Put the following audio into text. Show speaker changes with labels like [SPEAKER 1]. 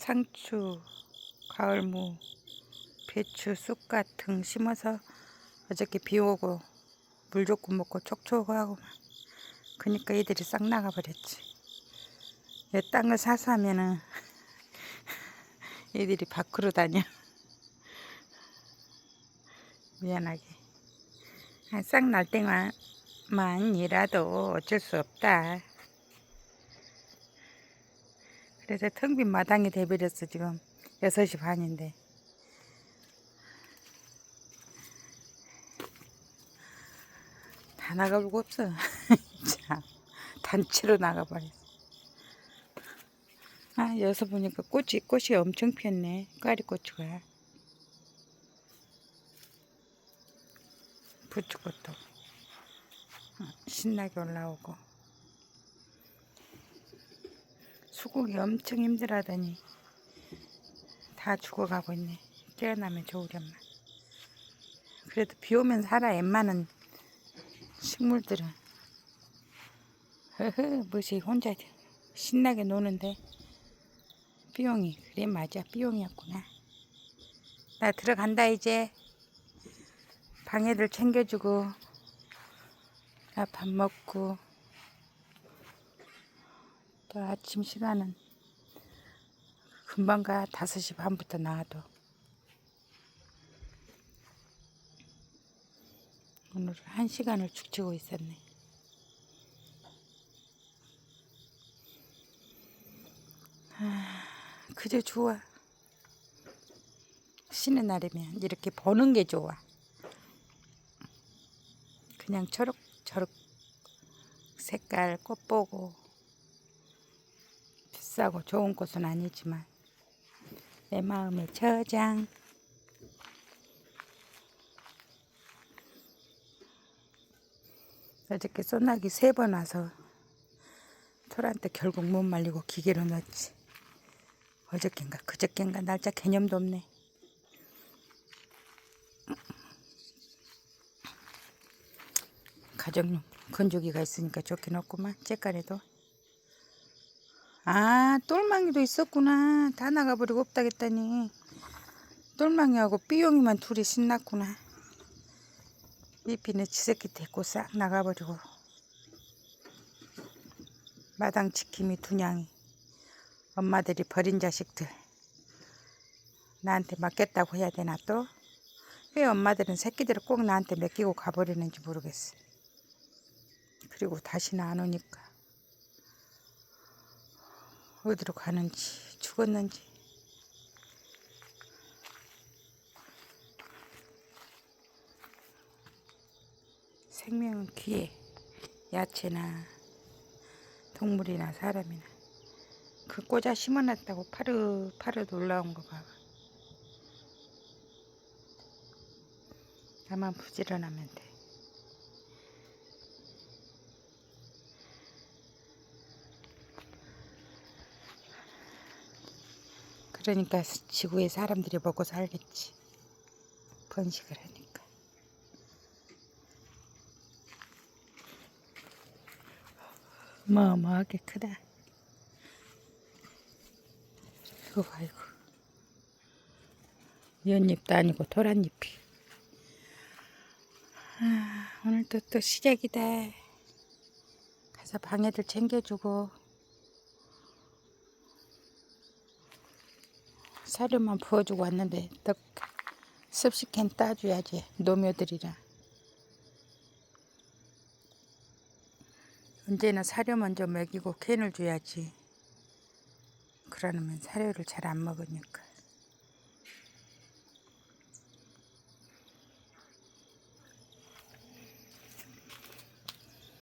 [SPEAKER 1] 상추, 가을무, 배추, 쑥갓 등 심어서 어저께 비 오고 물 좋고 먹고 촉촉하고 그니까 얘들이 싹 나가버렸지. 이 땅을 사서 하면은 얘들이 밖으로 다녀. 미안하게. 아, 싹날 때만이라도 어쩔 수 없다. 그래서 텅 빈 마당이 돼버렸어 지금. 6시 반인데. 다 나가볼 거 없어. 참. 단체로 나가버렸어. 아 여기서 보니까 꽃이 꽃이 엄청 피었네. 까리고추가. 부추꽃도. 어, 신나게 올라오고 수국이 엄청 힘들어하더니 다 죽어가고 있네. 깨어나면 좋으련만. 그래도 비 오면 살아 웬만한 식물들은. 허허 무시 혼자 신나게 노는데 삐용이 그래 맞아 삐용이었구나. 나 들어간다 이제. 방해들 챙겨주고 나 밥 먹고 또 아침 시간은 금방 가 5시 반부터 나와도. 오늘 한 시간을 죽치고 있었네. 아, 그저 좋아. 쉬는 날이면 이렇게 보는 게 좋아. 그냥 초록초록 색깔 꽃 보고 비싸고 좋은 곳은 아니지만 내 마음의 저장. 어저께 소나기 세 번 와서 털한테 결국 못 말리고 기계로 넣었지. 어저께인가 그저께인가 날짜 개념도 없네. 가정용 건조기가 있으니까 좋긴 없구만. 째깔에도 아, 똘망이도 있었구나. 다 나가버리고 없다겠다니. 똘망이하고 삐용이만 둘이 신났구나. 삐삐는 지새끼 데리고 싹 나가버리고. 마당 지킴이 두냥이. 엄마들이 버린 자식들. 나한테 맡겠다고 해야 되나 또? 왜 엄마들은 새끼들을 꼭 나한테 맡기고 가버리는지 모르겠어. 그리고 다시는 안 오니까. 어디로 가는지 죽었는지 생명은 귀해 야채나 동물이나 사람이나 그 꽂아 심어놨다고 파릇파릇 올라온 거 봐. 나만 부지런하면 돼. 그러니까 지구의 사람들이 먹고 살겠지. 번식을 하니까. 어마어마하게 크다. 이거 봐, 이거. 연잎도 아니고 도란잎이. 아, 오늘도 또 시작이다. 가서 방해들 챙겨주고. 사료만 부어주고 왔는데 떡 습식캔 따줘야지 노묘들이라 언제나 사료 먼저 먹이고 캔을 줘야지. 그러면 사료를 잘 안 먹으니까